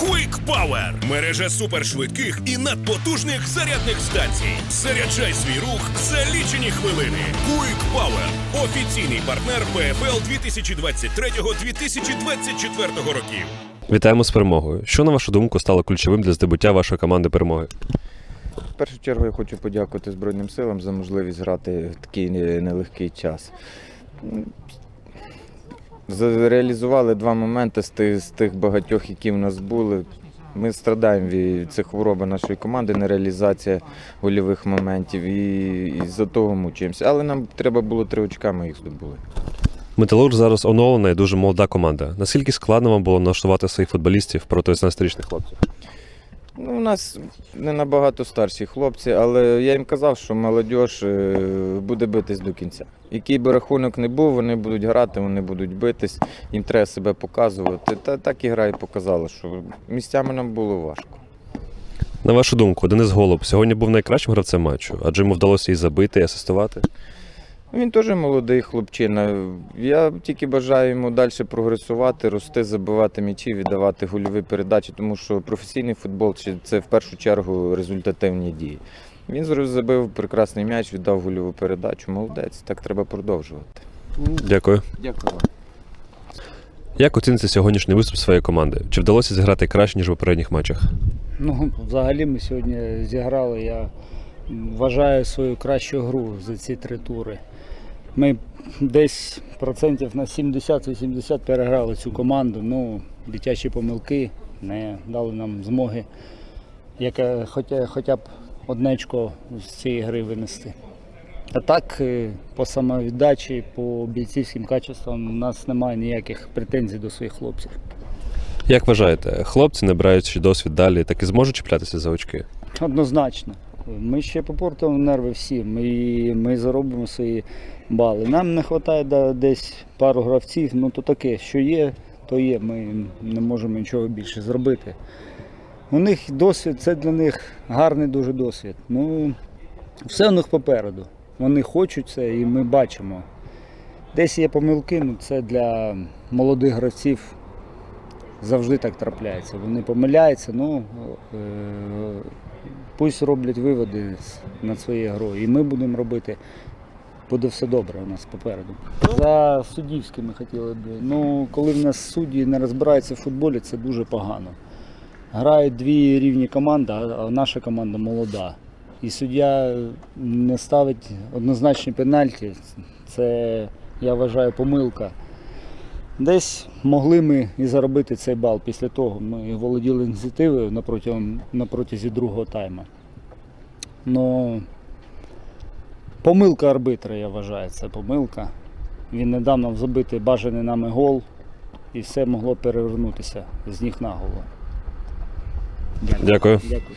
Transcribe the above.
Power – мережа супершвидких і надпотужних зарядних станцій. Заряджай свій рух за лічені хвилини. Quick Power – офіційний партнер ПФЛ 2023-2024 років. Вітаємо з перемогою. Що на вашу думку стало ключовим для здобуття вашої команди перемоги? В першу чергу я хочу подякувати Збройним силам за можливість грати в такий нелегкий час. М, Реалізували два моменти з тих, з тих багатьох, які в нас були. Ми страдаємо від цих хвороби нашої команди, нереалізація гольових моментів і, і за того мучаємося. Але нам треба було три очка, ми їх здобули. Металург зараз оновлена і дуже молода команда. Наскільки складно вам було налаштувати своїх футболістів проти 18-річних хлопців? Ну, у нас не набагато старші хлопці, але я їм казав, що молодь е, буде битись до кінця. Який би рахунок не був, вони будуть грати, вони будуть битись, їм треба себе показувати. Та так і гра і показала, що місцями нам було важко. На вашу думку, Денис Голуб сьогодні був найкращим гравцем матчу, адже йому вдалося і забити, і асистувати. Він теж молодий хлопчина. Я тільки бажаю йому далі прогресувати, рости, забивати м'ячі, віддавати гольові передачі, тому що професійний футбол це в першу чергу результативні дії. Він забив прекрасний м'яч, віддав гольову передачу. Молодець, так треба продовжувати. Дякую. Дякую вам. Як оціните сьогоднішній виступ своєї команди? Чи вдалося зіграти краще, ніж в попередніх матчах? Ну, взагалі ми сьогодні зіграли, я вважаю свою кращу гру за ці три тури. Ми десь процентів на 70-80 переграли цю команду. Ну, дитячі помилки не дали нам змоги яке, хоча, хоча б однечко з цієї гри винести. А так, е, по самовіддачі, по бійцівським качествам у нас немає ніяких претензій до своїх хлопців. Як вважаєте, хлопці, набираючи досвід далі, так і зможуть чіплятися за очки? Однозначно. Ми ще попортимо нерви всі. Ми, ми заробимо свої бали. Нам не вистачає десь пару гравців, ну то таке, що є, то є. Ми не можемо нічого більше зробити. У них досвід, це для них гарний дуже досвід. Ну, все у них попереду. Вони хочуть це і ми бачимо. Десь є помилки, ну це для молодих гравців завжди так трапляється. Вони помиляються, ну е, пусть роблять виводи над своєю грою. І ми будемо робити. Буде все добре у нас попереду. За суддівськими хотіли б. Ну, коли в нас судді не розбираються в футболі, це дуже погано. Грають дві рівні команди, а наша команда молода. І суддя не ставить однозначні пенальті. Це, я вважаю, помилка. Десь могли ми і заробити цей бал після того. Ми володіли ініціативою на, протягом, на протязі другого тайму. Ну, помилка арбитра, я вважаю, це помилка. Він не дав нам забити бажаний нами гол, і все могло перевернутися з ніг на голову. Дякую. Дякую.